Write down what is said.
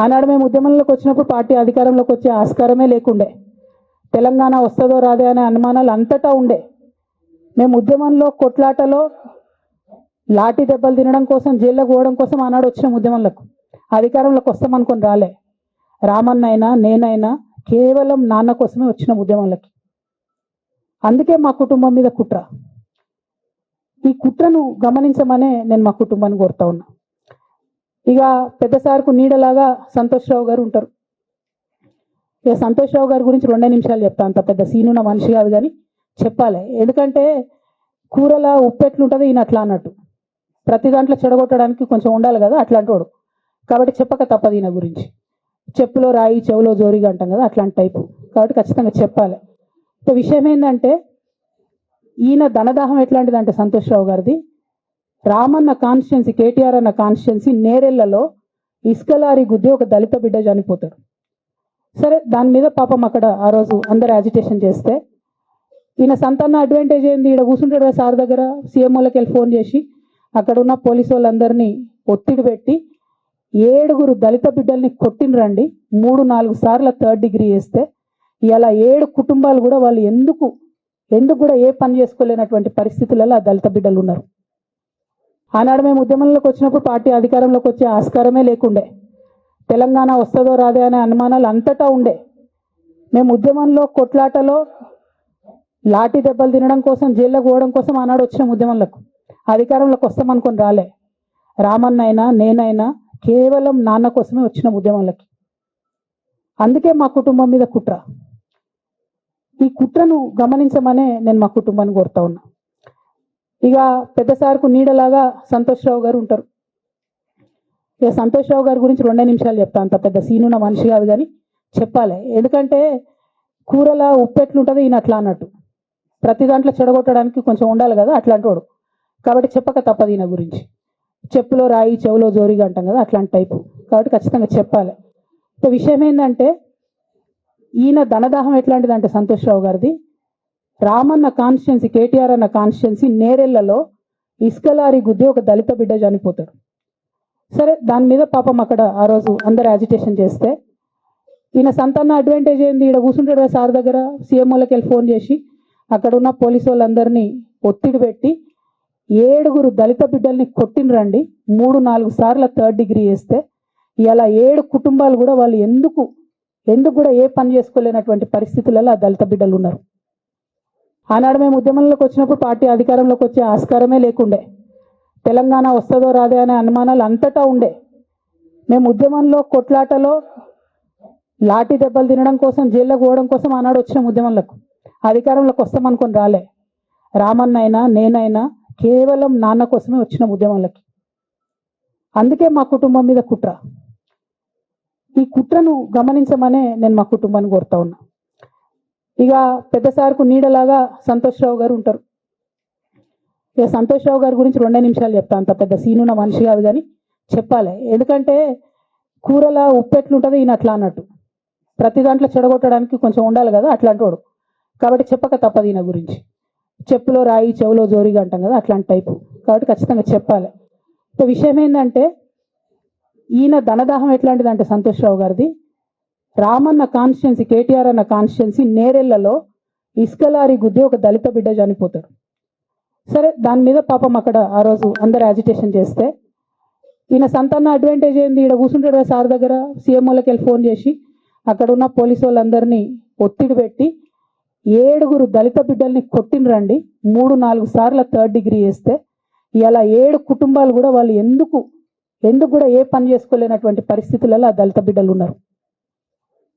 ఆనాడు మేము ఉద్యమంలోకి వచ్చినప్పుడు పార్టీ అధికారంలోకి వచ్చే ఆస్కారమే లేకుండే. తెలంగాణ వస్తుందో రాదే అనే అనుమానాలు అంతటా ఉండే. మేము ఉద్యమంలో కొట్లాటలో లాఠీ దెబ్బలు తినడం కోసం జైల్లోకి పోవడం కోసం ఆనాడు వచ్చిన ఉద్యమంలకు. అధికారంలోకి వస్తామనుకొని రాలే. రామన్నైనా నేనైనా కేవలం నాన్న కోసమే వచ్చిన ఉద్యమంలకి. అందుకే మా కుటుంబం మీద కుట్ర. ఈ కుట్రను గమనించమనే నేను మా కుటుంబాన్ని కోరుతా ఉన్నా. ఇక పెద్ద సార్కు నీడలాగా సంతోష్ రావు గారు ఉంటారు. ఇక సంతోష్రావు గారి గురించి రెండే నిమిషాలు చెప్తా అంత పెద్ద సీనున్న మనిషి కాదు కానీ చెప్పాలి. ఎందుకంటే కూరల ఉప్పు ఎట్లుంటుంది ఈయన అట్లా అన్నట్టు. ప్రతి దాంట్లో చెడగొట్టడానికి కొంచెం ఉండాలి కదా అట్లాంటి వాడు కాబట్టి చెప్పక తప్పదు ఈయన గురించి. చెప్పులో రాయి చెవులో జోరిగా అంటాం కదా అట్లాంటి టైపు. కాబట్టి ఖచ్చితంగా చెప్పాలి. విషయం ఏంటంటే ఈయన ధనదాహం ఎట్లాంటిదంటే సంతోష్ రావు గారిది రామన్న కాన్స్టిట్యున్సీ కేటీఆర్ అన్న కాన్స్టిట్యున్సీ నేరెళ్ళలో ఇసుకలారి గుద్ది ఒక దళిత బిడ్డ చనిపోతాడు. సరే దాని మీద పాపం అక్కడ ఆ రోజు అందరు యాజిటేషన్ చేస్తే ఈయన సంతాన అడ్వాంటేజ్ ఏంది? ఈడ కూర్చుంటాడు కదా సార్ దగ్గర సీఎం వాళ్ళకి వెళ్ళి ఫోన్ చేసి. అక్కడ ఉన్న పోలీసు వాళ్ళందరినీ ఒత్తిడి పెట్టి ఏడుగురు దళిత బిడ్డల్ని కొట్టినరండి మూడు నాలుగు సార్లు థర్డ్ డిగ్రీ వేస్తే ఇలా ఏడు కుటుంబాలు కూడా వాళ్ళు ఎందుకు ఎందుకు కూడా ఏ పని చేసుకోలేనటువంటి పరిస్థితులలో ఆ దళిత బిడ్డలు ఉన్నారు. ఆనాడు మేము ఉద్యమంలోకి వచ్చినప్పుడు పార్టీ అధికారంలోకి వచ్చే ఆస్కారమే లేకుండే. తెలంగాణ వస్తుందో రాదే అనే అనుమానాలు అంతటా ఉండే. మేము ఉద్యమంలో కొట్లాటలో లాఠీ దెబ్బలు తినడం కోసం జైల్లోకి పోవడం కోసం ఆనాడు వచ్చిన ఉద్యమంలకు. అధికారంలోకి వస్తామనుకొని రాలే. రామన్నైనా నేనైనా కేవలం నాన్న కోసమే వచ్చిన ఉద్యమంలకి. అందుకే మా కుటుంబం మీద కుట్ర. ఈ కుట్రను గమనించమనే నేను మా కుటుంబాన్ని కోరుతా ఉన్నా. ఇక పెద్ద సార్కు నీడలాగా సంతోష్ రావు గారు ఉంటారు. ఇక సంతోష్ రావు గారి గురించి రెండే నిమిషాలు చెప్తాను అంత పెద్ద సీనున్న మనిషి కాదు కానీ చెప్పాలి. ఎందుకంటే కూరల ఉప్పెట్లుంటుంది ఈయన అట్లా అన్నట్టు. ప్రతి దాంట్లో చెడగొట్టడానికి కొంచెం ఉండాలి కదా అట్లాంటి వాడు కాబట్టి చెప్పక తప్పదు ఈయన గురించి. చెప్పులో రాయి చెవులో జోరిగా అంటాం కదా అట్లాంటి టైపు. కాబట్టి ఖచ్చితంగా చెప్పాలి. ఇక విషయం ఏంటంటే ఈయన ధనదాహం ఎట్లాంటిదంటే సంతోష్ రావు గారిది. రామన్న కాన్స్టిట్యున్సీ కేటీఆర్ అన్న కాన్స్టిట్యున్సీ నేరెళ్ళలో ఇసుకలారి గుద్ది ఒక దళిత బిడ్డ చనిపోతాడు. సరే దాని మీద పాపం అక్కడ ఆ రోజు అందరు యాజిటేషన్ చేస్తే ఈయన సంతాన అడ్వాంటేజ్ ఏంది? ఈడ కూర్చుంటాడు కదా సార్ దగ్గర సీఎం వాళ్ళకి వెళ్ళి ఫోన్ చేసి. అక్కడ ఉన్న పోలీసు వాళ్ళందరినీ ఒత్తిడి పెట్టి ఏడుగురు దళిత బిడ్డల్ని కొట్టినరండి మూడు నాలుగు సార్లు థర్డ్ డిగ్రీ వేస్తే ఇలా ఏడు కుటుంబాలు కూడా వాళ్ళు ఎందుకు ఎందుకు కూడా ఏ పని చేసుకోలేనటువంటి పరిస్థితులలో ఆ దళిత బిడ్డలు ఉన్నారు. ఆనాడు మేము ఉద్యమంలోకి వచ్చినప్పుడు పార్టీ అధికారంలోకి వచ్చే ఆస్కారమే లేకుండే. తెలంగాణ వస్తుందో రాదే అనే అనుమానాలు అంతటా ఉండే. మేము ఉద్యమంలో కొట్లాటలో లాఠీ దెబ్బలు తినడం కోసం జైల్లోకి పోవడం కోసం ఆనాడు వచ్చిన ఉద్యమంలకు. అధికారంలోకి వస్తామనుకొని రాలే. రామన్నైనా నేనైనా కేవలం నాన్న కోసమే వచ్చిన ఉద్యమంలకి. అందుకే మా కుటుంబం మీద కుట్ర. ఈ కుట్రను గమనించమనే నేను మా కుటుంబాన్ని కోరుతా ఉన్నా. ఇక పెద్ద సార్కు నీడలాగా సంతోష్ రావు గారు ఉంటారు. ఇక సంతోష్ రావు గారి గురించి రెండే నిమిషాలు చెప్తా అంత పెద్ద సీనున్న మనిషి కాదు కానీ చెప్పాలి. ఎందుకంటే కూరల ఉప్పు ఈయన అట్లా అన్నట్టు. ప్రతి దాంట్లో చెడగొట్టడానికి కొంచెం ఉండాలి కదా అట్లాంటి వాడు కాబట్టి చెప్పక తప్పదు ఈయన గురించి. చెప్పులో రాయి చెవులో జోరిగా అంటాం కదా అట్లాంటి టైపు. కాబట్టి ఖచ్చితంగా చెప్పాలి. ఇక విషయం ఏంటంటే ఈయన ధనదాహం ఎట్లాంటిదంటే సంతోష్ రావు గారిది. రామన్న కాన్స్టిట్యున్సీ కేటీఆర్ అన్న కాన్స్టిట్యున్సీ నేరెళ్ళలో ఇసుకలారి గుద్ది ఒక దళిత బిడ్డ చనిపోతాడు. సరే దాని మీద పాపం అక్కడ ఆ రోజు అందరు యాజిటేషన్ చేస్తే ఈయన సంతాన అడ్వాంటేజ్ ఏంది? ఈడ కూర్చుంటాడు కదా సార్ దగ్గర సీఎం వాళ్ళకి వెళ్ళి ఫోన్ చేసి. అక్కడ ఉన్న పోలీసు వాళ్ళందరినీ ఒత్తిడి పెట్టి ఏడుగురు దళిత బిడ్డల్ని కొట్టినరండి మూడు నాలుగు సార్లు థర్డ్ డిగ్రీ వేస్తే ఇలా ఏడు కుటుంబాలు కూడా వాళ్ళు ఎందుకు ఎందుకు కూడా ఏ పని చేసుకోలేనటువంటి పరిస్థితులలో ఆ దళిత బిడ్డలు ఉన్నారు.